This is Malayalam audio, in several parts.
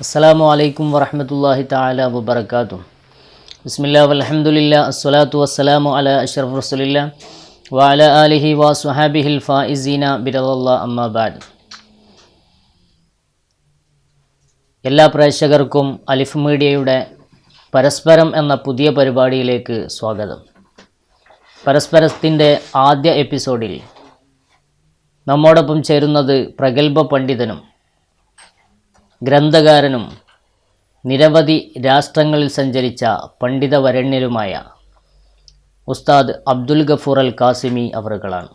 അസ്സലാമു അലൈക്കും വറഹ്മത്തുള്ളാഹി താല വബറകാതുഹു. ബിസ്മില്ലാ വലഹമുല്ല അസ്സലാത്തു വസ്സലാമു അലാ റസുലില്ല വാല വഅല ആലിഹി വസ്വഹാബിഹിൽ ഫായിസീന ബിറദല്ലാ അമ്മാ അമ്മാബാദ് എല്ലാ പ്രേക്ഷകർക്കും അലിഫ് മീഡിയയുടെ പരസ്പരം എന്ന പുതിയ പരിപാടിയിലേക്ക് സ്വാഗതം. പരസ്പരത്തിന്റെ ആദ്യ എപ്പിസോഡിൽ നമ്മോടൊപ്പം ചേരുന്നത് പ്രഗത്ഭ പണ്ഡിതനും ഗ്രന്ഥകാരനും നിരവധി രാഷ്ട്രങ്ങളിൽ സഞ്ചരിച്ച പണ്ഡിതവരണ്യരുമായ ഉസ്താദ് അബ്ദുൽ ഗഫൂർ അൽ കാസിമി അവറുകളാണ്.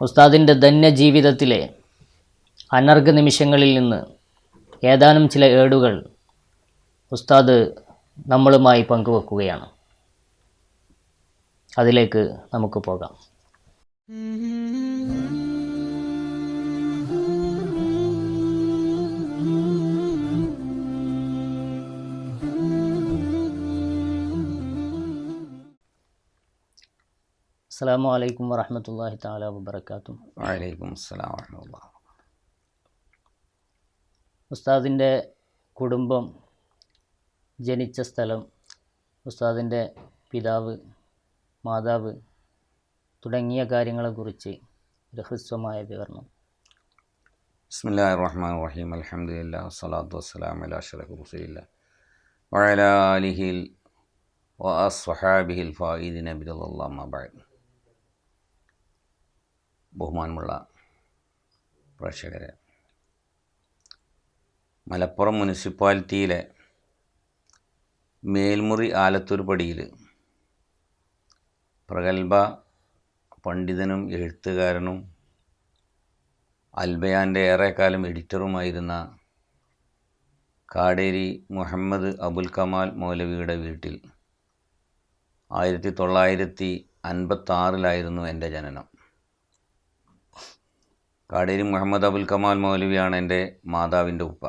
ഉസ്താദിന്റെ ധന്യജീവിതത്തിലെ അനർഘ നിമിഷങ്ങളിൽ നിന്ന് ഏതാനും ചില ഏടുകൾ ഉസ്താദ് നമ്മളുമായി പങ്കുവെക്കുകയാണ്. അതിലേക്ക് നമുക്ക് പോകാം. അസ്സാം വലൈക്കും വറഹമത്തല്ലാഹി താല വബർക്കാത്തു വലൈക്കും അസ്സലാം വറഹമുല്ല ഉസ്താദിന്റെ കുടുംബം ജനിച്ച സ്ഥലം ഉസ്താദിന്റെ പിതാവ് മാതാവ് തുടങ്ങിയ കാര്യങ്ങളെക്കുറിച്ച് ഒരു ഹ്രസ്വമായ വിവരണം. ബിസ്മില്ലാഹിർ റഹ്മാൻ റഹീം. അൽഹംദുലില്ലാ വസ്സലാത്തു വസ്സലാം അലാ അഷ്റഫി റസൂലില്ല വഅലാ ആലിഹിൽ വഅസ്വഹാബിഹിൽ ഫായിദിന ബഹുമാനമുള്ള പ്രേക്ഷകരെ. മലപ്പുറം മുനിസിപ്പാലിറ്റിയിലെ മേൽമുറി ആലത്തൂർ പടിയിൽ പ്രഗത്ഭ പണ്ഡിതനും എഴുത്തുകാരനും അൽബയാന്റെ ഏറെക്കാലം എഡിറ്ററുമായിരുന്ന കാടേരി മുഹമ്മദ് അബുൽ കമാൽ മൗലവിയുടെ വീട്ടിൽ ആയിരത്തി തൊള്ളായിരത്തി അൻപത്താറിലായിരുന്നു എന്റെ ജനനം. കാടേരി മുഹമ്മദ് അബുൽ കമാൽ മൗലവിയാണ് എന്റെ മാതാവിന്റെ ഉപ്പ.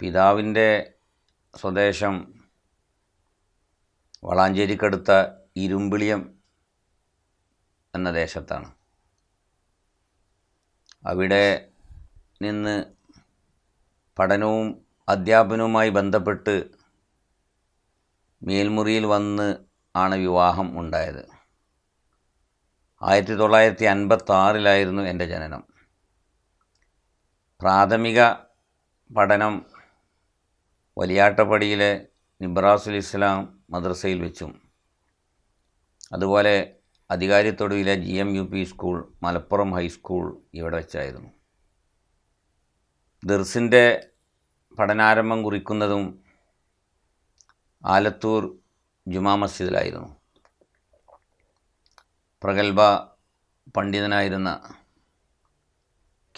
പിതാവിന്റെ സ്വദേശം വളാഞ്ചേരിക്കടുത്ത ഇരുമ്പിളിയം എന്ന ദേശത്താണ്. അവിടെ നിന്ന് പഠനവും അധ്യാപനവുമായി ബന്ധപ്പെട്ട് മേൽമുറിയിൽ വന്ന് ആണ് വിവാഹം ഉണ്ടായത്. ആയിരത്തി തൊള്ളായിരത്തി അൻപത്താറിലായിരുന്നു എന്റെ ജനനം. പ്രാഥമിക പഠനം വലിയാട്ടപ്പടിയിലെ നിബ്രാസുൽ ഇസ്ലാം മദ്രസയിൽ വെച്ചും അതുപോലെ അധികാരിത്തൊടുവിലെ G M U P school Malappuram high school ഇവിടെ വെച്ചായിരുന്നു. ദിർസിന്റെ പഠനാരംഭം കുറിക്കുന്നതും ആലത്തൂർ ജുമാ മസ്ജിദിലായിരുന്നു. പ്രഗത്ഭ പണ്ഡിതനായിരുന്ന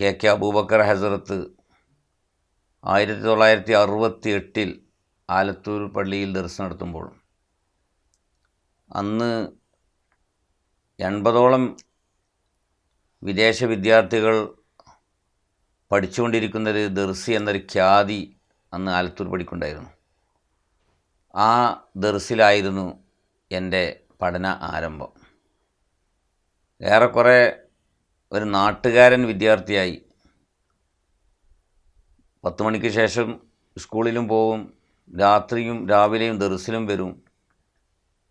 കെ കെ അബൂബക്കർ ഹസറത്ത് ആയിരത്തി തൊള്ളായിരത്തി അറുപത്തി എട്ടിൽ ആലത്തൂർ പള്ളിയിൽ ദർശനം നടത്തുമ്പോൾ അന്ന് എൺപതോളം വിദേശ വിദ്യാർത്ഥികൾ പഠിച്ചുകൊണ്ടിരിക്കുന്നൊരു ദർസി എന്നൊരു ഖ്യാതി അന്ന് ആലത്തൂർ പഠിക്കുണ്ടായിരുന്നു ആ ദർസിലായിരുന്നു എന്റെ പഠന ആരംഭം. ഏറെക്കുറെ ഒരു നാട്ടുകാരൻ വിദ്യാർത്ഥിയായി. പത്ത് മണിക്ക് ശേഷം സ്കൂളിലും പോവും രാത്രിയും രാവിലെയും ദർസിലും വരും.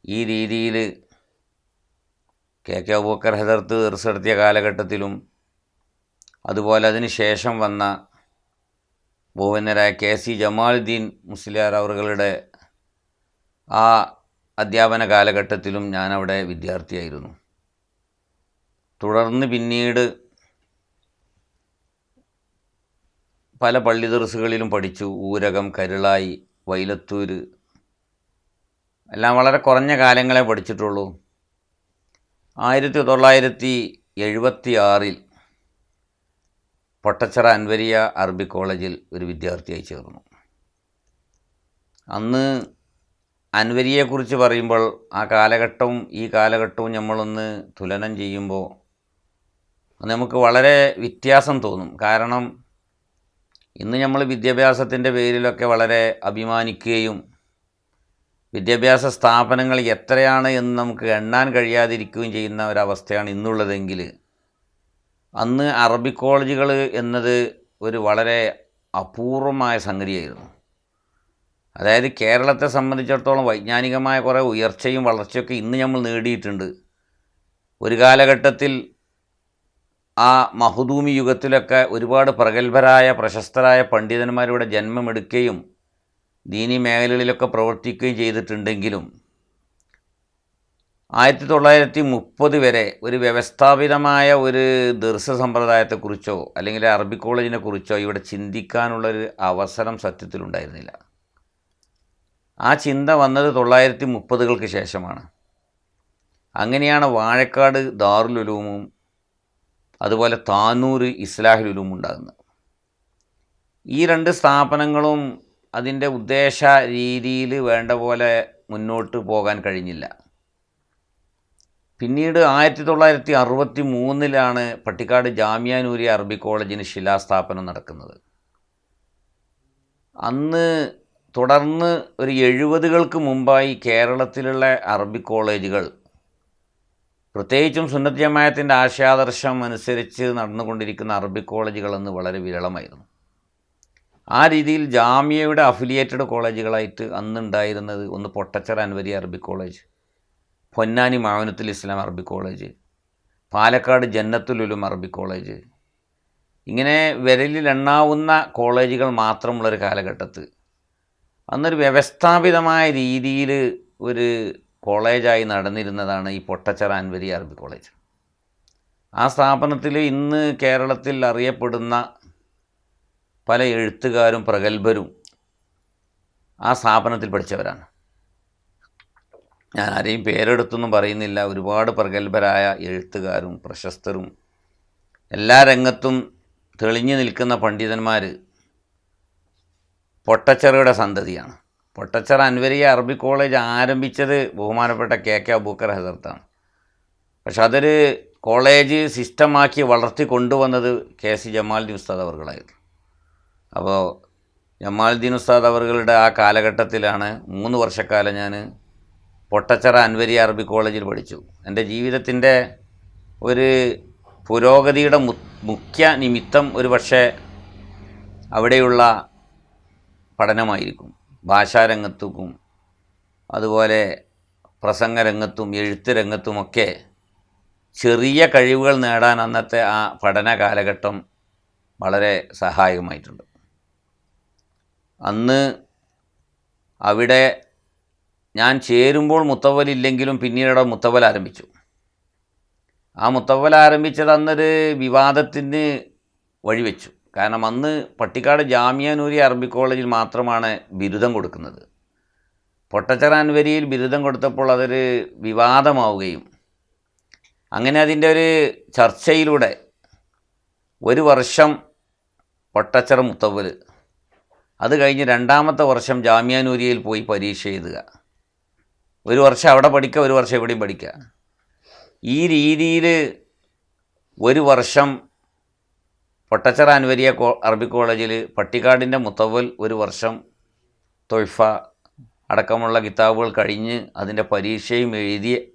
ഈ രീതിയിൽ കെ കെ അബൂക്കർ ഹദർത്ത് ദർസ് നടത്തിയ കാലഘട്ടത്തിലും അതുപോലെ അതിന് ശേഷം വന്ന ബഹുവന്നരായ കെ സി ജമാലുദ്ദീൻ മുസ്ലിയാർ അവറുകളുടെ ആ അധ്യാപന കാലഘട്ടത്തിലും ഞാനവിടെ വിദ്യാർത്ഥിയായിരുന്നു. തുടർന്ന് പിന്നീട് പല പള്ളി ദർസുകളിലും പഠിച്ചു. ഊരകം കരുളായി വൈലത്തൂർ. എല്ലാം വളരെ കുറഞ്ഞ കാലങ്ങളെ പഠിച്ചിട്ടുള്ളൂ. ആയിരത്തി തൊള്ളായിരത്തി എഴുപത്തി ആറിൽ പൊട്ടച്ചിറ അൻവരിയ അറബി കോളേജിൽ ഒരു വിദ്യാർത്ഥിയായി ചേർന്നു. അന്ന് അൻവരിയെക്കുറിച്ച് പറയുമ്പോൾ ആ കാലഘട്ടവും ഈ കാലഘട്ടവും നമ്മളൊന്ന് തുലനം ചെയ്യുമ്പോൾ നമുക്ക് വളരെ വ്യത്യാസം തോന്നും. കാരണം ഇന്ന് നമ്മൾ വിദ്യാഭ്യാസത്തിന്റെ പേരിലൊക്കെ വളരെ അഭിമാനിക്കുകയും വിദ്യാഭ്യാസ സ്ഥാപനങ്ങൾ എത്രയാണ് എന്ന് നമുക്ക് എണ്ണാൻ കഴിയാതിരിക്കുകയും ചെയ്യുന്ന ഒരവസ്ഥയാണ് ഇന്നുള്ളതെങ്കിൽ അന്ന് അറബി കോളേജുകൾ എന്നത് ഒരു വളരെ അപൂർവമായ സംഗതിയായിരുന്നു. അതായത് കേരളത്തെ സംബന്ധിച്ചിടത്തോളം വൈജ്ഞാനികമായ കുറേ ഉയർച്ചയും വളർച്ചയൊക്കെ ഇന്ന് നമ്മൾ നേടിയിട്ടുണ്ട്. ഒരു കാലഘട്ടത്തിൽ ആ മഹുദൂമി യുഗത്തിലൊക്കെ ഒരുപാട് പ്രഗത്ഭരായ പ്രശസ്തരായ പണ്ഡിതന്മാരുടെ ജന്മമെടുക്കുകയും ദീനി മേഖലകളിലൊക്കെ പ്രവർത്തിക്കുകയും ചെയ്തിട്ടുണ്ടെങ്കിലും ആയിരത്തി തൊള്ളായിരത്തി മുപ്പത് വരെ ഒരു വ്യവസ്ഥാപിതമായ ഒരു ദർശ സമ്പ്രദായത്തെക്കുറിച്ചോ അല്ലെങ്കിൽ അറബി കോളേജിനെ കുറിച്ചോ ഇവിടെ ചിന്തിക്കാനുള്ളൊരു അവസരം സത്യത്തിലുണ്ടായിരുന്നില്ല. ആ ചിന്ത വന്നത് തൊള്ളായിരത്തി മുപ്പതുകൾക്ക് ശേഷമാണ്. അങ്ങനെയാണ് വാഴക്കാട് ദാറുലുലൂമും അതുപോലെ താനൂർ ഇസ്ലാഹിലും ഉണ്ടാകുന്നത്. ഈ രണ്ട് സ്ഥാപനങ്ങളും അതിന്റെ ഉദ്ദേശ രീതിയിൽ വേണ്ട പോലെ മുന്നോട്ട് പോകാൻ കഴിഞ്ഞില്ല. പിന്നീട് ആയിരത്തി തൊള്ളായിരത്തി അറുപത്തി മൂന്നിലാണ് പട്ടിക്കാട് ജാമ്യാനൂരി നൂരി അറബി കോളേജിന് ശിലാസ്ഥാപനം നടക്കുന്നത്. അന്ന് തുടർന്ന് ഒരു എഴുപതുകൾക്ക് മുമ്പായി കേരളത്തിലുള്ള അറബി കോളേജുകൾ പ്രത്യേകിച്ചും സുന്നത്ത് ജമായത്തിന്റെ ആശയാദർശം അനുസരിച്ച് നടന്നുകൊണ്ടിരിക്കുന്ന അറബി കോളേജുകളെന്ന് വളരെ വിരളമായിരുന്നു. ആ രീതിയിൽ ജാമ്യയുടെ അഫിലിയേറ്റഡ് കോളേജുകളായിട്ട് അന്നുണ്ടായിരുന്നത് ഒന്ന് പൊട്ടച്ചർ അൻവരി അറബി കോളേജ് പൊന്നാനി മാവനത്തുൽ ഇസ്ലാം അറബി കോളേജ് പാലക്കാട് ജന്നത്തുലുലും അറബി കോളേജ്. ഇങ്ങനെ വിരലിൽ എണ്ണാവുന്ന കോളേജുകൾ മാത്രമുള്ളൊരു കാലഘട്ടത്ത് അന്നൊരു വ്യവസ്ഥാപിതമായ രീതിയിൽ ഒരു കോളേജായി നടന്നിരുന്നതാണ് ഈ പൊട്ടച്ചറ അൻവരി അറബി കോളേജ്. ആ സ്ഥാപനത്തിൽ ഇന്ന് കേരളത്തിൽ അറിയപ്പെടുന്ന പല എഴുത്തുകാരും പ്രഗത്ഭരും ആ സ്ഥാപനത്തിൽ പഠിച്ചവരാണ്. ഞാൻ ആരെയും പേരെടുത്തൊന്നും പറയുന്നില്ല. ഒരുപാട് പ്രഗത്ഭരായ എഴുത്തുകാരും പ്രശസ്തരും എല്ലാ രംഗത്തും തെളിഞ്ഞു നിൽക്കുന്ന പണ്ഡിതന്മാർ പൊട്ടച്ചറയുടെ സന്തതിയാണ്. പൊട്ടച്ചറ അൻവരിയ അറബി കോളേജ് ആരംഭിച്ചത് ബഹുമാനപ്പെട്ട കെ കെ അബൂക്കർ ഹസർത്താണ്. പക്ഷെ അതൊരു കോളേജ് സിസ്റ്റമാക്കി വളർത്തി കൊണ്ടുവന്നത് കെ സി ജമാൽദ്ദീൻ ഉസ്താദ് അവർകളായിരുന്നു. അപ്പോൾ ജമാൽദ്ദീൻ ഉസ്താദ് അവറുകളുടെ ആ കാലഘട്ടത്തിലാണ് മൂന്ന് വർഷക്കാലം ഞാൻ പൊട്ടച്ചറ അൻവരി അറബി കോളേജിൽ പഠിച്ചു. എന്റെ ജീവിതത്തിന്റെ ഒരു പുരോഗതിയുടെ മുഖ്യ നിമിത്തം ഒരു പക്ഷേ അവിടെയുള്ള പഠനമായിരിക്കും. ഭാഷാരംഗത്തും അതുപോലെ പ്രസംഗരംഗത്തും എഴുത്ത് രംഗത്തുമൊക്കെ ചെറിയ കഴിവുകൾ നേടാൻ അന്നത്തെ ആ പഠന കാലഘട്ടം വളരെ സഹായകമായിട്ടുണ്ട്. അന്ന് അവിടെ ഞാൻ ചേരുമ്പോൾ മുത്തവലില്ലെങ്കിലും പിന്നീട് മുത്തവൽ ആരംഭിച്ചു. ആ മുത്തവൽ ആരംഭിച്ചത് അന്നൊരു വിവാദത്തിന് വഴിവെച്ചു. കാരണം അന്ന് പട്ടിക്കാട് ജാമ്യാനൂരി നൂരി അറബി കോളേജിൽ മാത്രമാണ് ബിരുദം കൊടുക്കുന്നത്. പൊട്ടച്ചറാൻവരിയിൽ ബിരുദം കൊടുത്തപ്പോൾ അതൊരു വിവാദമാവുകയും അങ്ങനെ അതിന്റെ ഒരു ചർച്ചയിലൂടെ ഒരു വർഷം പൊട്ടച്ചറ മുത്തവൽ അത് കഴിഞ്ഞ് രണ്ടാമത്തെ വർഷം ജാമ്യാനൂരിയയിൽ പോയി പരീക്ഷ എഴുതുക. ഒരു വർഷം അവിടെ പഠിക്കുക ഒരു വർഷം എവിടെയും പഠിക്കുക. ഈ രീതിയിൽ ഒരു വർഷം പൊട്ടച്ചറ അൻവരിയ കോ അറബി കോളേജിൽ പട്ടിക്കാടിന്റെ മുത്തവൽ ഒരു വർഷം തൊയ്ഫ അടക്കമുള്ള കിതാബുകൾ കഴിഞ്ഞ് അതിന്റെ പരീക്ഷയും എഴുതി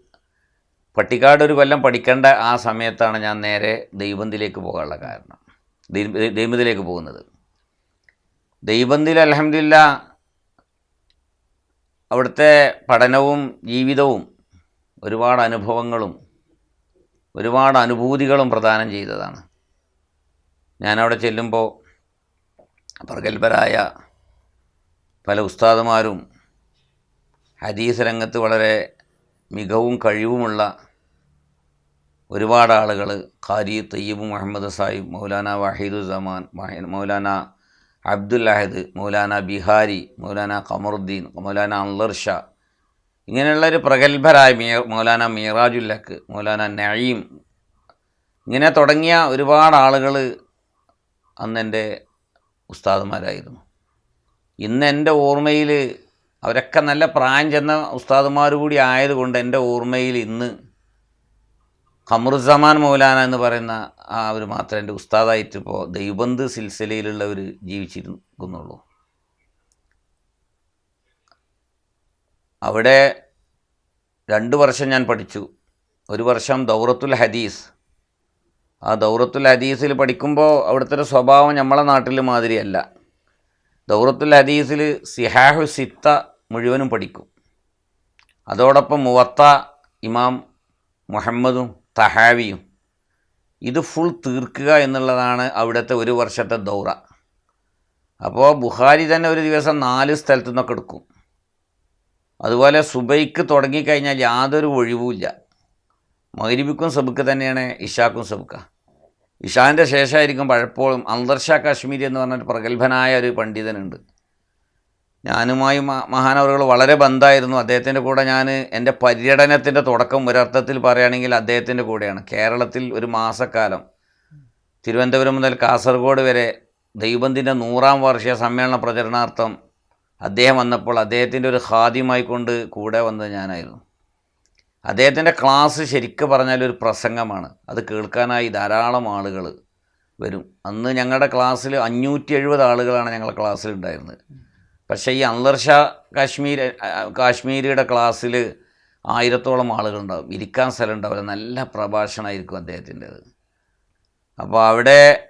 പട്ടിക്കാട് ഒരു കൊല്ലം പഠിക്കേണ്ട ആ സമയത്താണ് ഞാൻ നേരെ ദൈവന്തിലേക്ക് പോകാനുള്ള കാരണം. ദൈവത്തിലേക്ക് പോകുന്നത്. ദൈവന്തിൽ അലഹമില്ല അവിടുത്തെ പഠനവും ജീവിതവും ഒരുപാട് അനുഭവങ്ങളും ഒരുപാട് അനുഭൂതികളും പ്രദാനം ചെയ്തതാണ്. ഞാനവിടെ ചെല്ലുമ്പോൾ പ്രഗത്ഭരായ പല ഉസ്താദുമാരും ഹദീസ് രംഗത്ത് വളരെ മികവും കഴിവുമുള്ള ഒരുപാട് ആളുകൾ ഖാരി തയ്യബ് മുഹമ്മദ് സായിബ് മൗലാന വാഹിദുസമാൻ മൗലാന അബ്ദുൽ അഹദ് മൗലാന ബിഹാരി മൗലാന കമറുദ്ദീൻ മൗലാന അൻലർ ഷാ. ഇങ്ങനെയുള്ളൊരു പ്രഗത്ഭരായ മീ മൗലാന മീറാജുല്ലക്ക് മൗലാന നയീം ഇങ്ങനെ തുടങ്ങിയ ഒരുപാട് ആളുകൾ അന്ന് എന്റെ ഉസ്താദുമാരായിരുന്നു. ഇന്ന് എന്റെ ഓർമ്മയിൽ അവരൊക്കെ നല്ല പ്രായം ചെന്ന ഉസ്താദുമാർ കൂടി ആയതുകൊണ്ട് എന്റെ ഓർമ്മയിൽ ഇന്ന് ഖമറുസമാൻ മൗലാന എന്ന് പറയുന്ന ആ ഒരു മാത്രം എന്റെ ഉസ്താദായിട്ട് ദൈവബന്ധ് സിൽസിലയിലുള്ളവർ ജീവിച്ചിരിക്കുന്നുള്ളൂ. അവിടെ രണ്ട് വർഷം ഞാൻ പഠിച്ചു. ഒരു വർഷം ദൗറത്തുൽ ഹദീസ് ആ ദൗറത്തുൽ ഹദീസിൽ പഠിക്കുമ്പോൾ അവിടുത്തെ ഒരു സ്വഭാവം നമ്മളെ നാട്ടിൽ മാതിരിയല്ല. ദൗറത്തുൽ ഹദീസിൽ സിഹാഹു സിത്ത മുഴുവനും പഠിക്കും. അതോടൊപ്പം മുവത്ത ഇമാം മുഹമ്മദും തഹാവിയും ഇത് ഫുൾ തീർക്കുക എന്നുള്ളതാണ് അവിടുത്തെ ഒരു വർഷത്തെ ദൗറ. അപ്പോൾ ബുഹാരി തന്നെ ഒരു ദിവസം നാല് സ്ഥലത്തു നിന്നൊക്കെ എടുക്കും. അതുപോലെ സുബൈക്ക് തുടങ്ങിക്കഴിഞ്ഞാൽ യാതൊരു ഒഴിവുമില്ല. മഗ്രിബിക്കും സബുക്ക് തന്നെയാണ് ഇഷാക്കും സബുക്ക. ഇഷാന്റെ ശേഷമായിരിക്കും പലപ്പോഴും അന്തർഷാ കാശ്മീരി എന്ന് പറഞ്ഞൊരു പ്രഗത്ഭനായ ഒരു പണ്ഡിതനുണ്ട്. ഞാനുമായി മഹാനവറുകൾ വളരെ ബന്ധമായിരുന്നു അദ്ദേഹത്തിന്റെ കൂടെ ഞാൻ എന്റെ പര്യടനത്തിന്റെ തുടക്കം ഒരർത്ഥത്തിൽ പറയുകയാണെങ്കിൽ അദ്ദേഹത്തിന്റെ കൂടെയാണ്. കേരളത്തിൽ ഒരു മാസക്കാലം തിരുവനന്തപുരം മുതൽ കാസർഗോഡ് വരെ ദൈവത്തിന്റെ നൂറാം വാർഷിക സമ്മേളന പ്രചരണാർത്ഥം അദ്ദേഹം വന്നപ്പോൾ അദ്ദേഹത്തിന്റെ ഒരു ഖാദ്യമായി കൊണ്ട് കൂടെ വന്നത് ഞാനായിരുന്നു. അദ്ദേഹത്തിന്റെ ക്ലാസ് ശരിക്കും പറഞ്ഞാൽ ഒരു പ്രസംഗമാണ്. അത് കേൾക്കാനായി ധാരാളം ആളുകൾ വരും. അന്ന് ഞങ്ങളുടെ ക്ലാസ്സിൽ അഞ്ഞൂറ്റി എഴുപത് ആളുകളാണ് ഞങ്ങളുടെ ക്ലാസ്സിൽ ഉണ്ടായിരുന്നത്. പക്ഷേ ഈ അൻവർ ഷാ കാശ്മീർ കാശ്മീരിയുടെ ക്ലാസ്സിൽ ആയിരത്തോളം ആളുകളുണ്ടാവും ഇരിക്കാൻ സ്ഥലം ഉണ്ടാവില്ല. നല്ല പ്രഭാഷണമായിരിക്കും അദ്ദേഹത്തിന്റെത്. അപ്പോൾ അവിടെ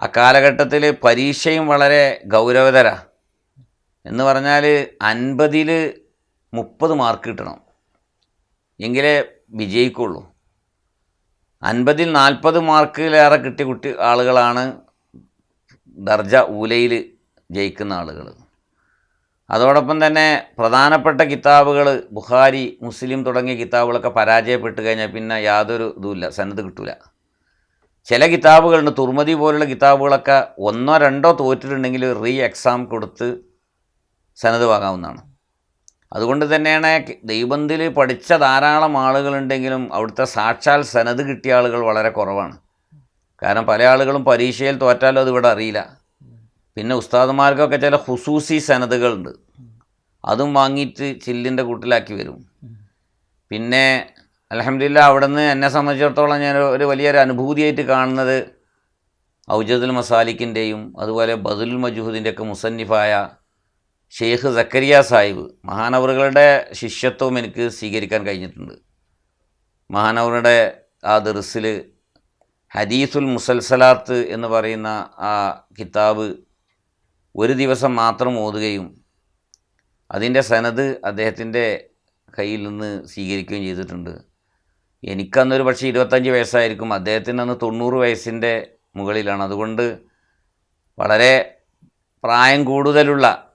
ആ കാലഘട്ടത്തിൽ പരീക്ഷയും വളരെ ഗൗരവതര. എന്ന് പറഞ്ഞാൽ അൻപതിൽ മുപ്പത് മാർക്ക് കിട്ടണം. എങ്കിലേ വിജയിക്കുള്ളൂ. അൻപതിൽ നാൽപ്പത് മാർക്കിലേറെ കിട്ടിയ കുട്ടി ആളുകളാണ് ദർജ ഊലയിൽ ജയിക്കുന്ന ആളുകൾ. അതോടൊപ്പം തന്നെ പ്രധാനപ്പെട്ട കിതാബുകൾ ബുഹാരി മുസ്ലിം തുടങ്ങിയ കിതാബുകളൊക്കെ പരാജയപ്പെട്ട് കഴിഞ്ഞാൽ പിന്നെ യാതൊരു ഇതുമില്ല സന്നദ്ധ കിട്ടില്ല ചില കിതാബുകളുണ്ട് തുർമതി പോലുള്ള കിതാബുകളൊക്കെ ഒന്നോ രണ്ടോ തോറ്റിട്ടുണ്ടെങ്കിൽ റീ എക്സാം കൊടുത്ത് സന്നദ്ധ വാങ്ങാവുന്നതാണ് അതുകൊണ്ട് തന്നെയാണ് ദൈവന്തിൽ പഠിച്ച ധാരാളം ആളുകളുണ്ടെങ്കിലും അവിടുത്തെ സാക്ഷാൽ സനത് കിട്ടിയ ആളുകൾ വളരെ കുറവാണ്. കാരണം പല ആളുകളും പരീക്ഷയിൽ തോറ്റാലും അത് ഇവിടെ അറിയില്ല. പിന്നെ ഉസ്താദുമാർക്കൊക്കെ ചില ഹുസൂസി സനതുകളുണ്ട്. അതും വാങ്ങിയിട്ട് ചില്ലിന്റെ കൂട്ടിലാക്കി വരും. പിന്നെ അലഹമില്ല അവിടെ നിന്ന് എന്നെ സംബന്ധിച്ചിടത്തോളം ഞാൻ ഒരു വലിയൊരു അനുഭൂതിയായിട്ട് കാണുന്നത് ഔജദുൽ മസാലിക്കിന്റെയും അതുപോലെ ബദുൽ മജൂദിന്റെയൊക്കെ മുസന്നിഫായ ഷെയ്ഖ് സക്കരിയ സാഹിബ് മഹാനവറുകളുടെ ശിഷ്യത്വം എനിക്ക് സ്വീകരിക്കാൻ കഴിഞ്ഞിട്ടുണ്ട്. മഹാനവറുടെ ആ ദർസിൽ ഹദീസുൽ മുസൽസലാത്ത് എന്ന് പറയുന്ന ആ കിതാബ് ഒരു ദിവസം മാത്രം ഓതുകയും അതിന്റെ സനത് അദ്ദേഹത്തിന്റെ കയ്യിൽ നിന്ന് സ്വീകരിക്കുകയും ചെയ്തിട്ടുണ്ട്. എനിക്കന്നൊരു പക്ഷേ ഇരുപത്തഞ്ച് വയസ്സായിരിക്കും. അദ്ദേഹത്തിന് അന്ന് തൊണ്ണൂറ് വയസ്സിന്റെ മുകളിലാണ്. അതുകൊണ്ട് വളരെ പ്രായം കൂടുതലുള്ള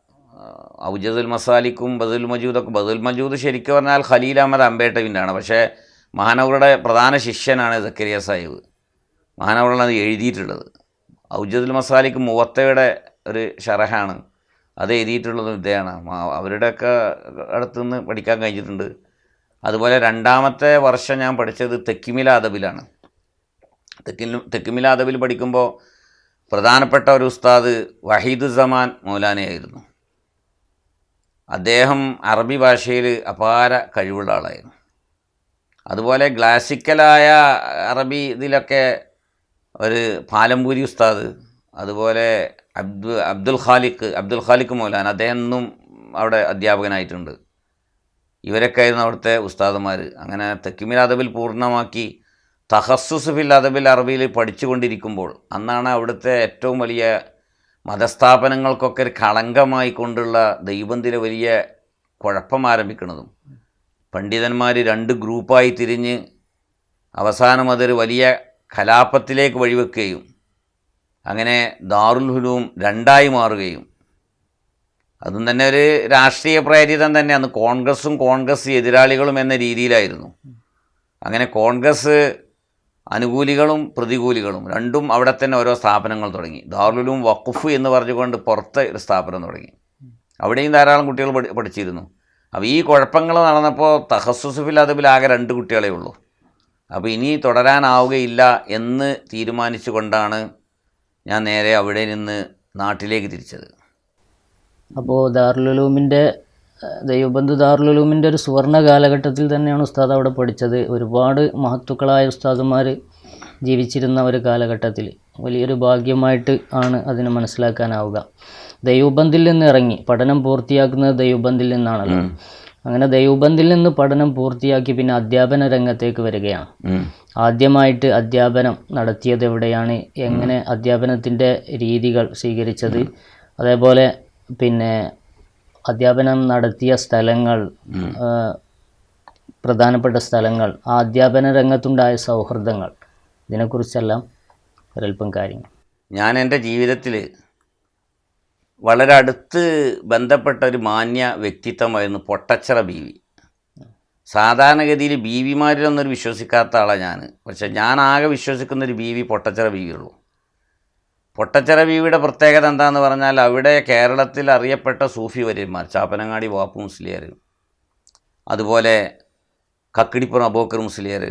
ഔജദുൽ മസാലിക്കും ബദുൽ മജൂദൊക്കെ ബദുൽ മജൂദ് ശരിക്കും പറഞ്ഞാൽ ഖലീൽ അഹമ്മദ് അമ്പേട്ടവിന്റെ ആണ് പക്ഷേ മഹാനവറുടെ പ്രധാന ശിഷ്യനാണ് സക്കരിയ സാഹിബ്. മഹാനവറാണ് അത് എഴുതിയിട്ടുള്ളത്. ഔജദുൽ മസാലിക്ക് മുവത്തയുടെ ഒരു ഷറഹാണ്. അത് എഴുതിയിട്ടുള്ളത് ഇദ്ദേഹമാണ്. അവരുടെയൊക്കെ അടുത്തു നിന്ന് പഠിക്കാൻ കഴിഞ്ഞിട്ടുണ്ട്. അതുപോലെ രണ്ടാമത്തെ വർഷം ഞാൻ പഠിച്ചത് തെക്കിമില അദബിലാണ് തെക്കിൽ തെക്കിമില അദബിൽ പഠിക്കുമ്പോൾ പ്രധാനപ്പെട്ട ഒരു ഉസ്താദ് വഹീദുസമാൻ മൗലാനയായിരുന്നു. അദ്ദേഹം അറബി ഭാഷയിൽ അപാര കഴിവുള്ള ആളായിരുന്നു. അതുപോലെ ക്ലാസിക്കലായ അറബി ഇതിലൊക്കെ ഒരു പാലമ്പൂരി ഉസ്താദ് അതുപോലെ അബ്ദു അബ്ദുൽ ഖാലിഖ് അബ്ദുൽ ഖാലിഖ് മൗലാൻ അദ്ദേഹം ഇന്നും അവിടെ അധ്യാപകനായിട്ടുണ്ട്. ഇവരൊക്കെ ആയിരുന്നു അവിടുത്തെ ഉസ്താദുമാർ അങ്ങനെ തെക്കിമിൽ അദബിൽ പൂർണമാക്കി തഹസ്സുസ് ഫിൽ അദബിൽ അറബിയിൽ പഠിച്ചുകൊണ്ടിരിക്കുമ്പോൾ അന്നാണ് അവിടുത്തെ ഏറ്റവും വലിയ മതസ്ഥാപനങ്ങൾക്കൊക്കെ ഒരു കളങ്കമായി കൊണ്ടുള്ള ദൈവത്തിലെ വലിയ കുഴപ്പം ആരംഭിക്കുന്നതും പണ്ഡിതന്മാർ രണ്ട് ഗ്രൂപ്പായി തിരിഞ്ഞ് അവസാനം അതൊരു വലിയ കലാപത്തിലേക്ക് വഴിവെക്കുകയും അങ്ങനെ ദാറുൽ ഹുലൂം രണ്ടായി മാറുകയും. അതും തന്നെ ഒരു രാഷ്ട്രീയ പ്രേരിതം തന്നെ. അന്ന് കോൺഗ്രസും കോൺഗ്രസ് എതിരാളികളും എന്ന രീതിയിലായിരുന്നു. അങ്ങനെ കോൺഗ്രസ് അനുകൂലികളും പ്രതികൂലികളും രണ്ടും അവിടെ തന്നെ ഓരോ സ്ഥാപനങ്ങൾ തുടങ്ങി. ദാറുലും വഖഫ് എന്ന് പറഞ്ഞുകൊണ്ട് പുറത്തെ ഒരു സ്ഥാപനം തുടങ്ങി. അവിടെയും ധാരാളം കുട്ടികൾ പഠി പഠിച്ചിരുന്നു. അപ്പോൾ ഈ കുഴപ്പങ്ങൾ നടന്നപ്പോൾ തഹസുസുഫിൽ ആകെ രണ്ട് കുട്ടികളെ ഉള്ളൂ. അപ്പോൾ ഇനി തുടരാനാവുകയില്ല എന്ന് തീരുമാനിച്ചു കൊണ്ടാണ് ഞാൻ നേരെ അവിടെ നിന്ന് നാട്ടിലേക്ക് തിരിച്ചത്. അപ്പോൾ ദാറുലുലൂമിന്റെ ദൈവബന്ധു ദാറുലുലൂമിന്റെ ഒരു സുവർണ കാലഘട്ടത്തിൽ തന്നെയാണ് ഉസ്താദ് അവിടെ പഠിച്ചത്. ഒരുപാട് മഹത്തുക്കളായ ഉസ്താദുമാർ ജീവിച്ചിരുന്ന ഒരു കാലഘട്ടത്തിൽ. വലിയൊരു ഭാഗ്യമായിട്ട് ആണ് അതിനെ മനസ്സിലാക്കാനാവുക. ദൈവബന്ധിൽ നിന്ന് ഇറങ്ങി പഠനം പൂർത്തിയാക്കുന്നത് ദൈവബന്ധിൽ നിന്നാണല്ലോ. അങ്ങനെ ദൈവബന്ധിൽ നിന്ന് പഠനം പൂർത്തിയാക്കി പിന്നെ അധ്യാപന രംഗത്തേക്ക് വരികയാണ്. ആദ്യമായിട്ട് അധ്യാപനം നടത്തിയത് എവിടെയാണ്? എങ്ങനെ അധ്യാപനത്തിന്റെ രീതികൾ സ്വീകരിച്ചത്? അതേപോലെ പിന്നെ അധ്യാപനം നടത്തിയ സ്ഥലങ്ങൾ. പ്രധാനപ്പെട്ട സ്ഥലങ്ങൾ ആ അധ്യാപന രംഗത്തുണ്ടായ സൗഹൃദങ്ങൾ ഇതിനെക്കുറിച്ചെല്ലാം ഒരല്പം കാര്യങ്ങൾ. ഞാൻ എന്റെ ജീവിതത്തിൽ വളരെ അടുത്ത് ബന്ധപ്പെട്ട ഒരു മാന്യ വ്യക്തിത്വമായിരുന്നു പൊട്ടച്ചിറ വി സാധാരണഗതിയിൽ ബീവിമാരിലൊന്നും വിശ്വസിക്കാത്ത ആളാണ് ഞാൻ പക്ഷെ ഞാൻ ആകെ വിശ്വസിക്കുന്ന ഒരു ബീവി പൊട്ടച്ചിറ ബീവിയുള്ളൂ. പൊട്ടച്ചിറ ബീവിയുടെ പ്രത്യേകത എന്താണെന്ന് പറഞ്ഞാൽ അവിടെ കേരളത്തിൽ അറിയപ്പെട്ട സൂഫി വര്യന്മാർ ചാപ്പനങ്ങാടി വാപ്പു മുസ്ലിയർ അതുപോലെ കക്കിടിപ്പുറം അബോക്കർ മുസ്ലിയർ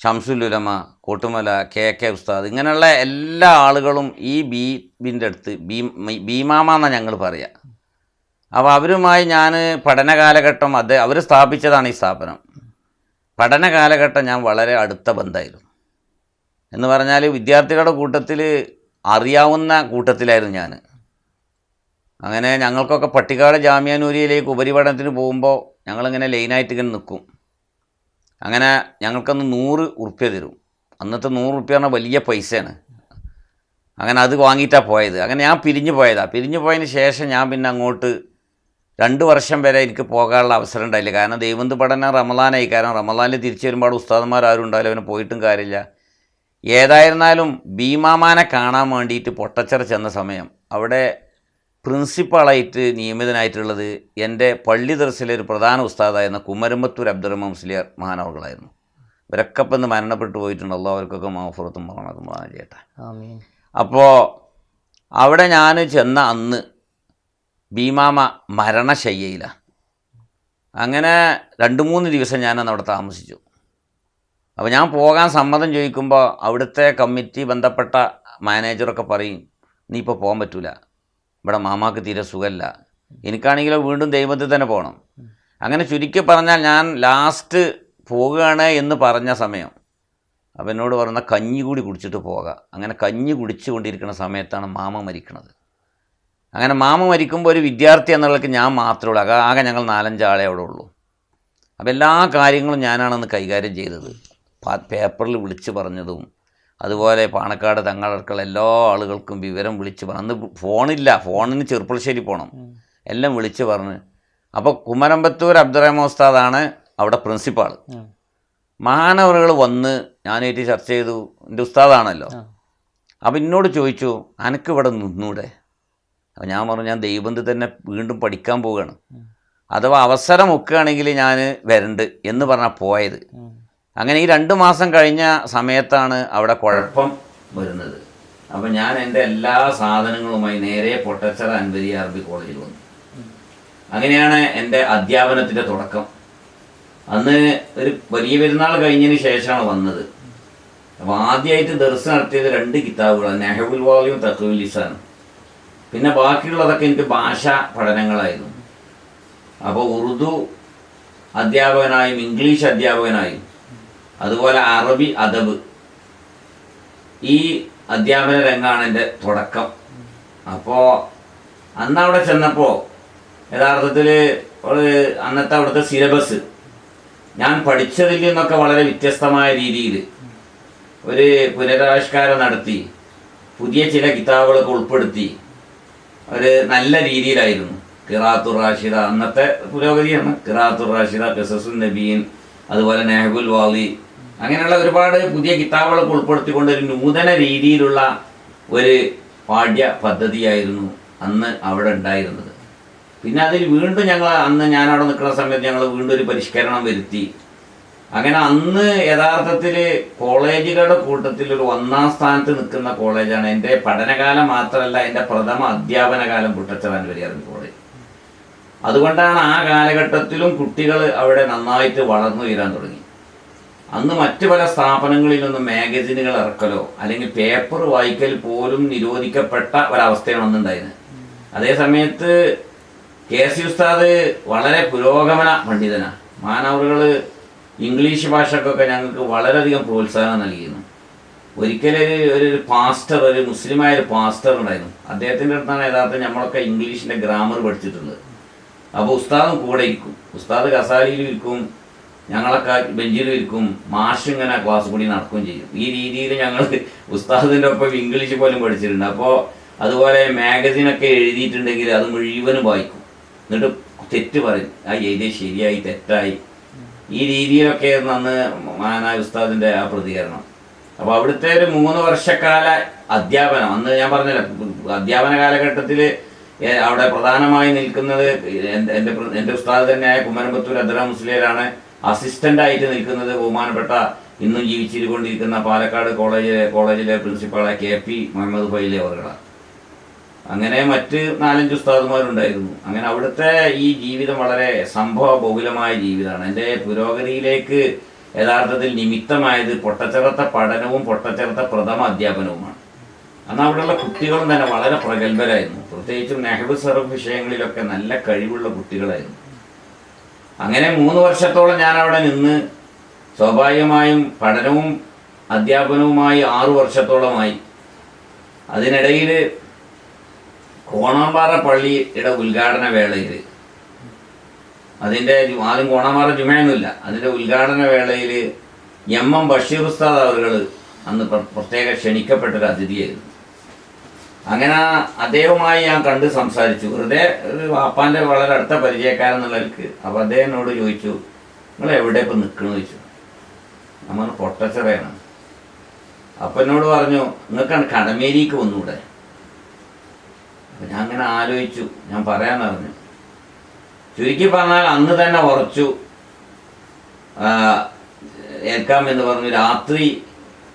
ഷംസുലുലമ കോട്ടുമല കെ കെ ഉസ്താദ് ഇങ്ങനെയുള്ള എല്ലാ ആളുകളും ഈ ബീബിന്റെ അടുത്ത് ബീ ഭീമാമെന്നാണ് ഞങ്ങൾ പറയുക അപ്പോൾ അവരുമായി ഞാൻ പഠന കാലഘട്ടം അത് അവർ സ്ഥാപിച്ചതാണ് ഈ സ്ഥാപനം. പഠനകാലഘട്ടം ഞാൻ വളരെ അടുത്ത ബന്ധമായിരുന്നു. എന്ന് പറഞ്ഞാൽ വിദ്യാർത്ഥികളുടെ കൂട്ടത്തിൽ അറിയാവുന്ന കൂട്ടത്തിലായിരുന്നു ഞാൻ. അങ്ങനെ ഞങ്ങൾക്കൊക്കെ പട്ടിക്കാട് ജാമ്യാനൂരിയിലേക്ക് ഉപരിപഠനത്തിന് പോകുമ്പോൾ ഞങ്ങളിങ്ങനെ ലൈനായിട്ട് ഇങ്ങനെ നിൽക്കും. അങ്ങനെ ഞങ്ങൾക്കന്ന് നൂറ് ഉറുപ്പ്യ തരും. അന്നത്തെ നൂറ് ഉറുപ്പ്യ പറഞ്ഞാൽ വലിയ പൈസയാണ്. അങ്ങനെ അത് വാങ്ങിയിട്ടാണ് പോയത്. അങ്ങനെ ഞാൻ പിരിഞ്ഞു പോയതാണ് പിരിഞ്ഞു പോയതിന് ശേഷം ഞാൻ പിന്നെ അങ്ങോട്ട് രണ്ട് വർഷം വരെ എനിക്ക് പോകാനുള്ള അവസരം ഉണ്ടായില്ല. കാരണം ദൈവന്ത് പഠനം റമലാനായി കാരണം റമലാനിൽ തിരിച്ചു വരുമ്പോൾ ഉസ്താദന്മാർ ആരും ഉണ്ടാവില്ല. അവനെ പോയിട്ടും കാര്യമില്ല. ഏതായിരുന്നാലും ഭീമാമാനെ കാണാൻ വേണ്ടിയിട്ട് പൊട്ടച്ചിറ ചെന്ന സമയം. അവിടെ പ്രിൻസിപ്പാളായിട്ട് നിയമിതനായിട്ടുള്ളത് എന്റെ പള്ളി ദർസിലെ ഒരു പ്രധാന ഉസ്താദായിരുന്ന കുമരമ്പത്തൂർ അബ്ദുറഹ്മാൻ മുസ്ലിയാർ മഹാനവറുകളായിരുന്നു. ഇവരൊക്കെ ഇപ്പം ഇന്ന് മരണപ്പെട്ടു പോയിട്ടുണ്ടല്ലോ അവർക്കൊക്കെ മാഫുറത്തും മറണതും ചേട്ടാ ആമീൻ. അപ്പോൾ അവിടെ ഞാൻ ചെന്ന അന്ന് ഭീമാമ മരണശയ്യയിലാണ്. അങ്ങനെ രണ്ട് മൂന്ന് ദിവസം ഞാനന്ന് അവിടെ താമസിച്ചു. അപ്പോൾ ഞാൻ പോകാൻ സമ്മതം ചോദിക്കുമ്പോൾ അവിടുത്തെ കമ്മിറ്റി ബന്ധപ്പെട്ട മാനേജറൊക്കെ പറയും നീ ഇപ്പോൾ പോകാൻ പറ്റൂല. ഇവിടെ മാമാക്ക് തീരെ സുഖമല്ല എനിക്കാണെങ്കിലോ വീണ്ടും ദൈവത്തിൽ തന്നെ പോകണം അങ്ങനെ ചുരുക്കി പറഞ്ഞാൽ ഞാൻ ലാസ്റ്റ് പോകുകയാണ് എന്ന് പറഞ്ഞ സമയം. അപ്പം എന്നോട് പറയുന്ന കഞ്ഞി കൂടി കുടിച്ചിട്ട് പോകാം. അങ്ങനെ കഞ്ഞി കുടിച്ചു കൊണ്ടിരിക്കുന്ന സമയത്താണ് മാമ മരിക്കുന്നത് അങ്ങനെ മാമ മരിക്കുമ്പോൾ ഒരു വിദ്യാർത്ഥി എന്നുള്ളത് ഞാൻ മാത്രമേ ഉള്ളൂ. ആകെ ഞങ്ങൾ ഞങ്ങൾ നാലഞ്ചാളെ അവിടെ ഉള്ളൂ. അപ്പോൾ എല്ലാ കാര്യങ്ങളും ഞാനാണെന്ന് കൈകാര്യം ചെയ്തത്. പേപ്പറിൽ വിളിച്ച് പറഞ്ഞതും അതുപോലെ പാണക്കാട് തങ്ങളടക്കൾ എല്ലാ ആളുകൾക്കും വിവരം വിളിച്ച് പറഞ്ഞു അന്ന് ഫോണില്ല ഫോണിന് ചെറുപ്പളശ്ശേരി പോകണം എല്ലാം വിളിച്ച് പറഞ്ഞ്. അപ്പോൾ കുമരമ്പത്തൂർ അബ്ദുറഹ്മാൻ ഉസ്താദാണ് അവിടെ പ്രിൻസിപ്പാൾ. മഹാനവറുകൾ വന്ന് ഞാനായിട്ട് ചർച്ച ചെയ്തു. എന്റെ ഉസ്താദാണല്ലോ. അപ്പം എന്നോട് ചോദിച്ചു അനക്ക് ഇവിടെ നിന്നൂടെ? അപ്പം ഞാൻ പറഞ്ഞു ഞാൻ ദൈവത്തിൽ തന്നെ വീണ്ടും പഠിക്കാൻ പോവുകയാണ്. അഥവാ അവസരം ഒക്കുകയാണെങ്കിൽ ഞാൻ വരണ്ട് എന്ന് പറഞ്ഞാൽ പോയത്. അങ്ങനെ ഈ രണ്ട് മാസം കഴിഞ്ഞ സമയത്താണ് അവിടെ കുഴപ്പം വരുന്നത്. അപ്പം ഞാൻ എന്റെ എല്ലാ സാധനങ്ങളുമായി നേരെ പൊട്ടച്ചറ അൻവരി അറബി കോളേജിൽ വന്നു. അങ്ങനെയാണ് എന്റെ അധ്യാപനത്തിന്റെ തുടക്കം. അന്ന് ഒരു വലിയ പെരുന്നാൾ കഴിഞ്ഞതിന് ശേഷമാണ് വന്നത്. അപ്പോൾ ആദ്യമായിട്ട് ദർശനം നടത്തിയത് രണ്ട് കിതാബുകളാണ് നെഹബുൽ വാലിയും ഇസാനും പിന്നെ ബാക്കിയുള്ളതൊക്കെ എനിക്ക് ഭാഷാ പഠനങ്ങളായിരുന്നു. അപ്പോൾ ഉറുദു അധ്യാപകനായും ഇംഗ്ലീഷ് അധ്യാപകനായും അതുപോലെ അറബി അദബ്. ഈ അധ്യാപന രംഗമാണ് എന്റെ തുടക്കം. അപ്പോൾ അന്ന് അവിടെ ചെന്നപ്പോൾ യഥാർത്ഥത്തിൽ ഒരു അന്നത്തെ അവിടുത്തെ സിലബസ് ഞാൻ പഠിച്ചതിൽ നിന്നൊക്കെ വളരെ വ്യത്യസ്തമായ രീതിയിൽ ഒരു പുനരാവിഷ്കാരം നടത്തി പുതിയ ചില കിതാബുകളൊക്കെ ഉൾപ്പെടുത്തി ഒരു നല്ല രീതിയിലായിരുന്നു. കിറാത്തുർ റാഷിദ അന്നത്തെ പുരോഗതിയാണ്. കിറാത്തുർ റാഷിദ ഖസസുൻ നബീൻ അതുപോലെ നെഹബുൽ വാലി അങ്ങനെയുള്ള ഒരുപാട് പുതിയ കിതാബുകളൊക്കെ ഉൾപ്പെടുത്തിക്കൊണ്ട് ഒരു നൂതന രീതിയിലുള്ള ഒരു പാഠ്യ പദ്ധതിയായിരുന്നു അന്ന് അവിടെ ഉണ്ടായിരുന്നത്. പിന്നെ അതിൽ വീണ്ടും ഞങ്ങൾ അന്ന് ഞാൻ അവിടെ നിൽക്കുന്ന സമയത്ത് ഞങ്ങൾ വീണ്ടും ഒരു പരിഷ്കരണം വരുത്തി. അങ്ങനെ അന്ന് യഥാർത്ഥത്തിൽ കോളേജുകളുടെ കൂട്ടത്തിൽ ഒരു ഒന്നാം സ്ഥാനത്ത് നിൽക്കുന്ന കോളേജാണ്. എന്റെ പഠനകാലം മാത്രമല്ല എന്റെ പ്രഥമ അധ്യാപന കാലം കുട്ടച്ചവാൻ വരികയായിരുന്നു കോളേജ്. അതുകൊണ്ടാണ് ആ കാലഘട്ടത്തിലും കുട്ടികൾ അവിടെ നന്നായിട്ട് വളർന്നു വരാൻ തുടങ്ങി. അന്ന് മറ്റു പല സ്ഥാപനങ്ങളിൽ നിന്നും മാഗസിനുകൾ ഇറക്കലോ അല്ലെങ്കിൽ പേപ്പർ വായിക്കൽ പോലും നിരോധിക്കപ്പെട്ട ഒരവസ്ഥയാണ് അന്നുണ്ടായിരുന്നത് അതേ സമയത്ത് കെ സി ഉസ്താദ് വളരെ പുരോഗമന പണ്ഡിതനാണ്. മാനവറുകൾ ഇംഗ്ലീഷ് ഭാഷക്കൊക്കെ ഞങ്ങൾക്ക് വളരെയധികം പ്രോത്സാഹനം നൽകിയിരുന്നു. ഒരിക്കലും ഒരു ഒരു പാസ്റ്റർ ഒരു മുസ്ലിമായ ഒരു പാസ്റ്റർ ഉണ്ടായിരുന്നു. അദ്ദേഹത്തിന്റെ അടുത്താണ് യഥാർത്ഥം നമ്മളൊക്കെ ഇംഗ്ലീഷിന്റെ ഗ്രാമർ പഠിച്ചിട്ടുള്ളത്. അപ്പോൾ ഉസ്താദും കൂടെ ഇരിക്കും. ഉസ്താദ് കസാലിയിലും ഇരിക്കും. ഞങ്ങളൊക്കെ ബെഞ്ചിലും ഇരിക്കും മാഷ് ഇങ്ങനെ ക്ലാസ് കൂടി നടക്കുകയും ചെയ്യും. ഈ രീതിയിൽ ഞങ്ങൾ ഉസ്താദിന്റെ ഒപ്പം ഇംഗ്ലീഷ് പോലും പഠിച്ചിട്ടുണ്ട്. അപ്പോൾ അതുപോലെ മാഗസിനൊക്കെ എഴുതിയിട്ടുണ്ടെങ്കിൽ അത് മുഴുവനും വായിക്കും. എന്നിട്ട് തെറ്റ് പറയും. ആ എഴുതിയ ശരിയായി തെറ്റായി. ഈ രീതിയിലൊക്കെ അന്ന് മാനായ ഉസ്താദിന്റെ ആ പ്രതികരണം. അപ്പോൾ അവിടുത്തെ ഒരു മൂന്ന് വർഷക്കാല അധ്യാപനം അന്ന് ഞാൻ പറഞ്ഞില്ല അധ്യാപന കാലഘട്ടത്തിൽ അവിടെ പ്രധാനമായി നിൽക്കുന്നത് എന്റെ എന്റെ ഉസ്താദ് തന്നെയായ കുമരമ്പത്തൂർ അദ്ര മുസ്ലിയരാണ്. അസിസ്റ്റന്റ് ആയിട്ട് നിൽക്കുന്നത് ബഹുമാനപ്പെട്ട ഇന്നും ജീവിച്ചിരിക്കൊണ്ടിരിക്കുന്ന പാലക്കാട് കോളേജിലെ കോളേജിലെ പ്രിൻസിപ്പാളായ കെ പി മുഹമ്മദ് ഫൈലെ അവർകളാണ് അങ്ങനെ മറ്റ് നാലഞ്ച് ഉസ്താദുമാരുണ്ടായിരുന്നു. അങ്ങനെ അവിടുത്തെ ഈ ജീവിതം വളരെ സംഭവ ബഹുലമായ ജീവിതമാണ്. എന്റെ പുരോഗതിയിലേക്ക് യഥാർത്ഥത്തിൽ നിമിത്തമായത് പൊട്ടച്ചിറത്ത പഠനവും പൊട്ടച്ചിറത്ത പ്രഥമ അധ്യാപനവുമാണ്. അന്ന് അവിടെയുള്ള കുട്ടികളും തന്നെ വളരെ പ്രഗത്ഭരായിരുന്നു. പ്രത്യേകിച്ചും നെഹ്റു സർഫ് വിഷയങ്ങളിലൊക്കെ നല്ല കഴിവുള്ള കുട്ടികളായിരുന്നു. അങ്ങനെ മൂന്ന് വർഷത്തോളം ഞാൻ അവിടെ നിന്ന് സ്വാഭാവികമായും പഠനവും അധ്യാപനവുമായി ആറു വർഷത്തോളമായി. അതിനിടയിൽ കോണാമ്പാറ പള്ളിയുടെ ഉദ്ഘാടന വേളയിൽ അതിന്റെ ആദ്യം കോണാമ്പാറ ജുമയൊന്നുമില്ല അതിന്റെ ഉദ്ഘാടന വേളയിൽ എം എം ബഷീർ ഉസ്താദ് അവർ അന്ന് പ്ര- പ്രത്യേക ക്ഷണിക്കപ്പെട്ടൊരു അതിഥിയായിരുന്നു അങ്ങനെ അദ്ദേഹവുമായി ഞാൻ കണ്ട് സംസാരിച്ചു. വെറുതെ വാപ്പാന്റെ വളരെ അടുത്ത പരിചയക്കാരൻ എന്നുള്ളവർക്ക് അപ്പോൾ അദ്ദേഹം എന്നോട് ചോദിച്ചു നിങ്ങൾ എവിടെ ഇപ്പൊ നിൽക്കണമെന്ന് ചോദിച്ചു. നമ്മൾ പൊട്ടച്ചിറയാണ് അപ്പം എന്നോട് പറഞ്ഞു നിങ്ങൾക്കാണ് കടമേരിക്ക് വന്നൂടെ? അപ്പം ഞാൻ അങ്ങനെ ആലോചിച്ചു. ഞാൻ പറയാൻ പറഞ്ഞു ചുരുക്കി പറഞ്ഞാൽ അന്ന് തന്നെ ഉറച്ചു. ഏൽക്കാം എന്ന് പറഞ്ഞു രാത്രി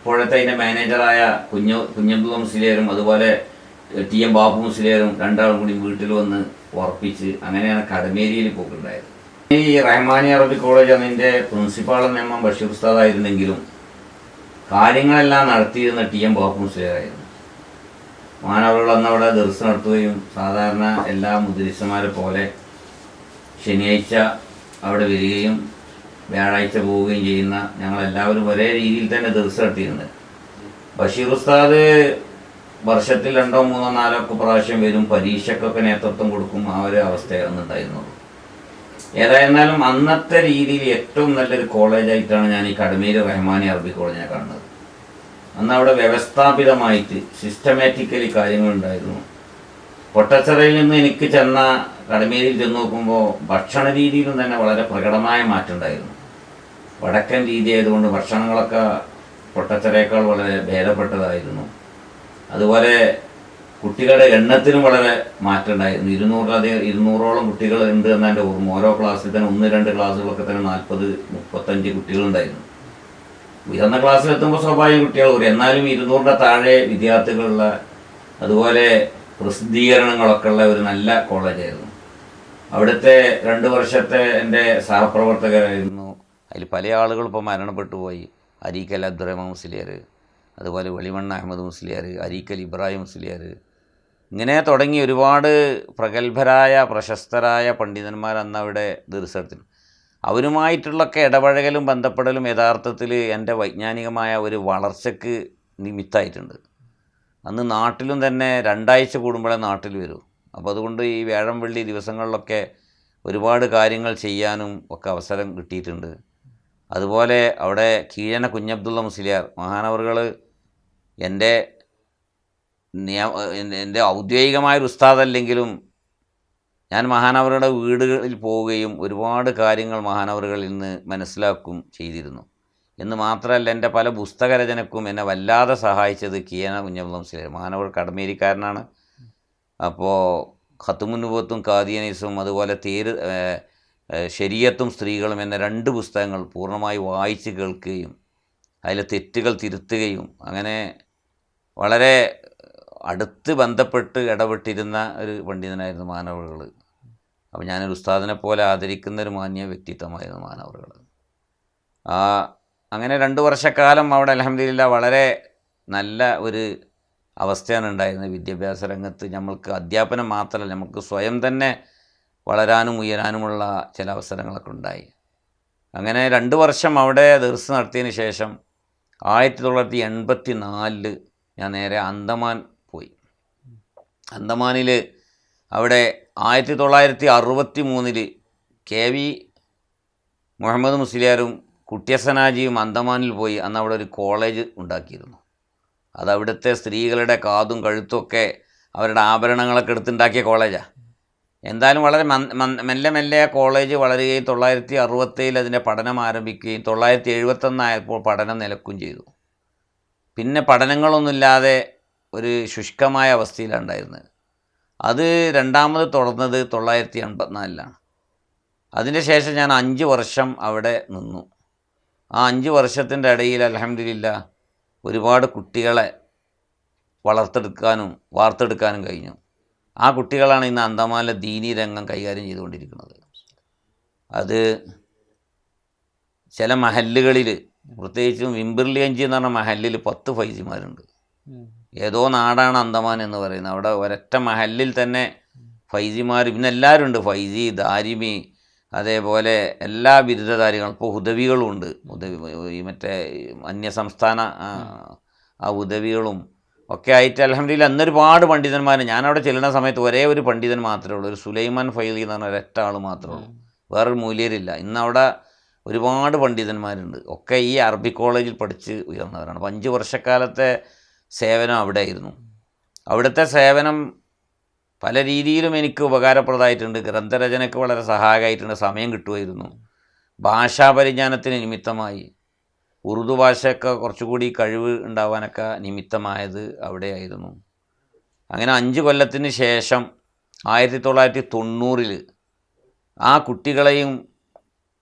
പുഴത്തെ അതിന്റെ മാനേജറായ കുഞ്ഞു കുഞ്ഞബ്ദുള്ള മുസ്ലിയരും അതുപോലെ ടി എം ബാബു മുസ്ലിയരും രണ്ടാളും കൂടി വീട്ടിൽ വന്ന് ഉറപ്പിച്ച് അങ്ങനെയാണ് കടമേരിയിൽ പോക്കുണ്ടായത്. ഈ റഹ്മാനി അറബി കോളേജ് അതിന്റെ പ്രിൻസിപ്പാൾ എം ബഷീർ ഉസ്താദായിരുന്നെങ്കിലും കാര്യങ്ങളെല്ലാം നടത്തിയിരുന്ന ടി എം ബാബു മുസ്ലിയാരായിരുന്നു മാനവകൾ അന്ന് അവിടെ ദർശനം നടത്തുകയും സാധാരണ എല്ലാ മുദ്രിസമാരെ പോലെ ശനിയാഴ്ച അവിടെ വരികയും വ്യാഴാഴ്ച പോവുകയും ചെയ്യുന്ന ഞങ്ങളെല്ലാവരും ഒരേ രീതിയിൽ തന്നെ ദർസ് നടത്തിയിരുന്നത്. ബഷീർ ഉസ്താദ് വർഷത്തിൽ രണ്ടോ മൂന്നോ നാലോ ഒക്കെ പ്രാവശ്യം വരും. പരീക്ഷയ്ക്കൊക്കെ നേതൃത്വം കൊടുക്കും. ആ ഒരു അവസ്ഥയാണ് ഉണ്ടായിരുന്നത് ഏതായിരുന്നാലും അന്നത്തെ രീതിയിൽ ഏറ്റവും നല്ലൊരു കോളേജായിട്ടാണ് ഞാൻ ഈ കടമീര് റഹ്മാനി അറബി കോളേജിനെ കാണുന്നത്. അന്ന് അവിടെ വ്യവസ്ഥാപിതമായിട്ട് സിസ്റ്റമാറ്റിക്കലി കാര്യങ്ങളുണ്ടായിരുന്നു. പൊട്ടച്ചിറയിൽ നിന്ന് എനിക്ക് ചെന്ന കടമേരിയിൽ ചെന്ന് നോക്കുമ്പോൾ ഭക്ഷണ രീതിയിലും തന്നെ വളരെ പ്രകടമായ മാറ്റം ഉണ്ടായിരുന്നു വടക്കൻ രീതി ആയതുകൊണ്ട് ഭക്ഷണങ്ങളൊക്കെ പൊട്ടച്ചിറയേക്കാൾ വളരെ ഭേദപ്പെട്ടതായിരുന്നു. അതുപോലെ കുട്ടികളുടെ എണ്ണത്തിനും വളരെ മാറ്റം ഉണ്ടായിരുന്നു ഇരുന്നൂറിലധികം ഇരുന്നൂറോളം കുട്ടികൾ ഉണ്ട് എന്ന എന്റെ ഓർമ്മ. ഓരോ ക്ലാസ്സിൽ തന്നെ ഒന്ന് രണ്ട് ക്ലാസ്സുകളൊക്കെ തന്നെ നാൽപ്പത് മുപ്പത്തഞ്ച് കുട്ടികളുണ്ടായിരുന്നു ഉയർന്ന ക്ലാസ്സിലെത്തുമ്പോൾ സ്വാഭാവിക കുട്ടികൾ ഒരു എന്നാലും ഇരുന്നൂറിന്റെ താഴെ വിദ്യാർത്ഥികളുള്ള അതുപോലെ പ്രസിദ്ധീകരണങ്ങളൊക്കെ ഉള്ള ഒരു നല്ല കോളേജായിരുന്നു അവിടുത്തെ രണ്ട് വർഷത്തെ എന്റെ സഹപ്രവർത്തകരായിരുന്നു അതിൽ പല ആളുകളും ഇപ്പോൾ മരണപ്പെട്ടു പോയി. അരീക്കൽ അബ്ദുറഹ്മാൻ മുസ്ലിയാർ. അതുപോലെ വെളിമണ്ണ അഹമ്മദ് മുസ്ലിയാർ അരീക്കൽ ഇബ്രാഹിം മുസ്ലിയാർ. ഇങ്ങനെ തുടങ്ങി ഒരുപാട് പ്രഗത്ഭരായ പ്രശസ്തരായ പണ്ഡിതന്മാർ അന്ന് അവിടെ ദീർഘത്തിന് അവരുമായിട്ടുള്ളൊക്കെ ഇടപഴകലും ബന്ധപ്പെടലും യഥാർത്ഥത്തിൽ എന്റെ വൈജ്ഞാനികമായ ഒരു വളർച്ചയ്ക്ക് നിമിത്തായിട്ടുണ്ട്. അന്ന് നാട്ടിലും തന്നെ രണ്ടാഴ്ച കൂടുമ്പോഴേ നാട്ടിൽ വരൂ. അപ്പോൾ അതുകൊണ്ട് ഈ വ്യാഴം വെള്ളി ദിവസങ്ങളിലൊക്കെ ഒരുപാട് കാര്യങ്ങൾ ചെയ്യാനും ഒക്കെ അവസരം കിട്ടിയിട്ടുണ്ട്. അതുപോലെ അവിടെ കീഴന കുഞ്ഞബ്ദുള്ള മുസ്ലിയാർ മഹാനവറുകൾ എന്റെ നിയമ എന്റെ ഔദ്യോഗികമായൊരു ഉസ്താദല്ലെങ്കിലും ഞാൻ മഹാനവറുടെ വീടുകളിൽ പോവുകയും ഒരുപാട് കാര്യങ്ങൾ മഹാനവറുകളിൽ നിന്ന് മനസ്സിലാക്കും ചെയ്തിരുന്നു. എന്ന് മാത്രമല്ല എന്റെ പല പുസ്തകരചനക്കും എന്നെ വല്ലാതെ സഹായിച്ചത് കിയന കുഞ്ഞബ്ദുള്ള മുസ്ലിയാർ. മഹാനവർ കടമേരിക്കാരനാണ്. അപ്പോൾ ഖത്തുമുന്നുബത്തും കാദിയനീസും അതുപോലെ തേര് ശരീയത്തും സ്ത്രീകളും എന്ന രണ്ട് പുസ്തകങ്ങൾ പൂർണമായി വായിച്ച് കേൾക്കുകയും അതിലെ തെറ്റുകൾ തിരുത്തുകയും അങ്ങനെ വളരെ അടുത്ത് ബന്ധപ്പെട്ട് ഇടപെട്ടിരുന്ന ഒരു പണ്ഡിതനായിരുന്നു മാനവറുകൾ അപ്പോൾ ഞാനൊരു ഉസ്താദിനെ പോലെ ആദരിക്കുന്ന ഒരു മാന്യ വ്യക്തിത്വമായിരുന്നു മാനവറുകൾ അങ്ങനെ രണ്ട് വർഷക്കാലം അവിടെ അലഹമ്മദില്ല വളരെ നല്ല ഒരു അവസ്ഥയാണ് ഉണ്ടായിരുന്നത് വിദ്യാഭ്യാസ രംഗത്ത്. നമ്മൾക്ക് അധ്യാപനം മാത്രമല്ല നമുക്ക് സ്വയം തന്നെ വളരാനും ഉയരാനുമുള്ള ചില അവസരങ്ങളൊക്കെ ഉണ്ടായി. അങ്ങനെ രണ്ട് വർഷം അവിടെ ദീർസ് നടത്തിയതിന് ശേഷം ആയിരത്തി തൊള്ളായിരത്തി എൺപത്തി നാലിൽ ഞാൻ നേരെ അന്തമാൻ പോയി. അന്തമാനിൽ അവിടെ ആയിരത്തി തൊള്ളായിരത്തി അറുപത്തി മൂന്നിൽ കെ വി മുഹമ്മദ് മുസ്ലിയാരും കുട്ടിയസനാജിയും അന്തമാനിൽ പോയി. അന്ന് അവിടെ ഒരു കോളേജ് ഉണ്ടാക്കിയിരുന്നു. അത് അവിടുത്തെ സ്ത്രീകളുടെ കാതും കഴുത്തുമൊക്കെ അവരുടെ ആഭരണങ്ങളൊക്കെ എടുത്തുണ്ടാക്കിയ കോളേജാണ് എന്തായാലും വളരെ മെല്ലെ മെല്ലെ കോളേജ് വളരുകയും തൊള്ളായിരത്തി അറുപത്തേഴിൽ അതിന്റെ പഠനം ആരംഭിക്കുകയും തൊള്ളായിരത്തി എഴുപത്തൊന്നായപ്പോൾ പഠനം നിലക്കും ചെയ്തു. പിന്നെ പഠനങ്ങളൊന്നുമില്ലാതെ ഒരു ശുഷ്കമായ അവസ്ഥയിലാണ് ഉണ്ടായിരുന്നത് അത് രണ്ടാമത് തുടർന്നത് തൊള്ളായിരത്തി എൺപത്തിനാലിലാണ് അതിന്റെ ശേഷം ഞാൻ അഞ്ച് വർഷം അവിടെ നിന്നു. ആ അഞ്ച് വർഷത്തിന്റെ ഇടയിൽ അലഹമില്ല ഒരുപാട് കുട്ടികളെ വളർത്തെടുക്കാനും വാർത്തെടുക്കാനും കഴിഞ്ഞു. ആ കുട്ടികളാണ് ഇന്ന് അന്തമാനിലെ ദീനി രംഗം കൈകാര്യം ചെയ്തുകൊണ്ടിരിക്കുന്നത്. അത് ചില മഹല്ലുകളിൽ പ്രത്യേകിച്ചും വിംബിർലിയഞ്ചി എന്ന് പറഞ്ഞ മഹല്ലിൽ പത്ത് ഫൈസിമാരുണ്ട്. ഏതോ നാടാണ് അന്തമാൻ എന്ന് പറയുന്നത്. അവിടെ ഒരൊറ്റ മഹല്ലിൽ തന്നെ ഫൈസിമാർ പിന്നെ എല്ലാവരും ഉണ്ട് ഫൈസി ദാരിമി അതേപോലെ എല്ലാ ബിരുദധാരികളും ഇപ്പോൾ ഉദവികളും ഉണ്ട്. ഉദവി മറ്റേ അന്യസംസ്ഥാന ആ ഉദവികളും ഒക്കെ ആയിട്ട് അലഹമില്ല അന്നൊരുപാട് പണ്ഡിതന്മാർ ഞാനവിടെ ചെല്ലുന്ന സമയത്ത് ഒരേ ഒരു പണ്ഡിതൻ മാത്രമേ ഉള്ളൂ. ഒരു സുലൈമാൻ ഫൈലി എന്ന് പറഞ്ഞ ഒരൊറ്റ ആൾ മാത്രമേ ഉള്ളൂ. വേറൊരു മൂല്യരില്ല. ഇന്നവിടെ ഒരുപാട് പണ്ഡിതന്മാരുണ്ട്. ഒക്കെ ഈ അറബി കോളേജിൽ പഠിച്ച് ഉയർന്നവരാണ്. അപ്പോൾ അഞ്ച് വർഷക്കാലത്തെ സേവനം അവിടെ ആയിരുന്നു അവിടുത്തെ സേവനം പല രീതിയിലും എനിക്ക് ഉപകാരപ്രദമായിട്ടുണ്ട്. ഗ്രന്ഥരചനയ്ക്ക് വളരെ സഹായകമായിട്ടുണ്ട്. സമയം കിട്ടുമായിരുന്നു. ഭാഷാപരിജ്ഞാനത്തിന് നിമിത്തമായി. ഉറുദു ഭാഷയൊക്കെ കുറച്ചുകൂടി കഴിവ് ഉണ്ടാവാനൊക്കെ നിമിത്തമായത് അവിടെയായിരുന്നു. അങ്ങനെ അഞ്ച് കൊല്ലത്തിന് ശേഷം ആയിരത്തി തൊള്ളായിരത്തി തൊണ്ണൂറിൽ ആ കുട്ടികളെയും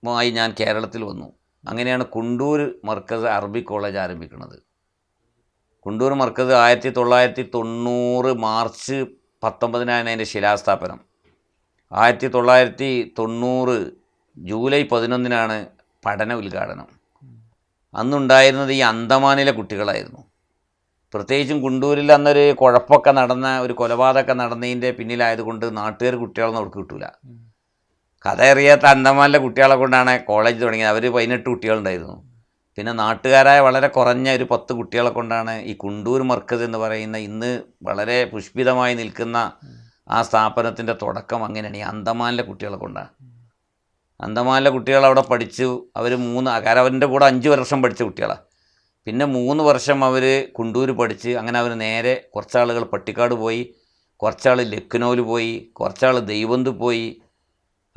മായി ഞാൻ കേരളത്തിൽ വന്നു. അങ്ങനെയാണ് കുണ്ടൂർ മർക്കസ് അറബി കോളേജ് ആരംഭിക്കുന്നത്. കുണ്ടൂർ മർക്കസ് ആയിരത്തി തൊള്ളായിരത്തി തൊണ്ണൂറ് മാർച്ച് പത്തൊമ്പതിനാണ് അതിന്റെ ശിലാസ്ഥാപനം. ആയിരത്തി തൊള്ളായിരത്തി തൊണ്ണൂറ് ജൂലൈ പതിനൊന്നിനാണ് പഠന ഉദ്ഘാടനം. അന്നുണ്ടായിരുന്നത് ഈ അന്തമാനിലെ കുട്ടികളായിരുന്നു. പ്രത്യേകിച്ചും കുണ്ടൂരിൽ അന്നൊരു കുഴപ്പമൊക്കെ നടന്ന ഒരു കൊലപാതകമൊക്കെ നടന്നതിന്റെ പിന്നിലായതുകൊണ്ട് നാട്ടുകാർ കുട്ടികളൊന്നും അവർക്ക് കിട്ടൂല. കഥ അറിയാത്ത അന്തമാനിലെ കുട്ടികളെ കൊണ്ടാണ് കോളേജ് തുടങ്ങിയത്. അവർ പതിനെട്ട് കുട്ടികളുണ്ടായിരുന്നു. പിന്നെ നാട്ടുകാരായ വളരെ കുറഞ്ഞ ഒരു പത്ത് കുട്ടികളെ കൊണ്ടാണ് ഈ കുണ്ടൂർ മർക്കസ് എന്ന് പറയുന്ന ഇന്ന് വളരെ പുഷ്പിതമായി നിൽക്കുന്ന ആ സ്ഥാപനത്തിന്റെ തുടക്കം അങ്ങനെയാണ്. ഈ അന്തമാനിലെ കുട്ടികളെ കൊണ്ടാണ്. അന്തമാനിലെ കുട്ടികൾ അവിടെ പഠിച്ചു. അവർ മൂന്ന് കാരണം അവന്റെ കൂടെ അഞ്ച് വർഷം പഠിച്ച കുട്ടികളാണ് പിന്നെ മൂന്ന് വർഷം അവർ കുണ്ടൂർ പഠിച്ച് അങ്ങനെ അവർ നേരെ കുറച്ചാളുകൾ പട്ടിക്കാട് പോയി കുറച്ചാൾ ലക്നൗവിൽ പോയി കുറച്ചാൾ ദൈവന്ത് പോയി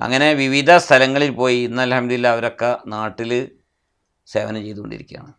അങ്ങനെ വിവിധ സ്ഥലങ്ങളിൽ പോയി. ഇന്ന് അലഹമില്ല അവരൊക്കെ നാട്ടിൽ സേവനം ചെയ്തുകൊണ്ടിരിക്കുകയാണ്.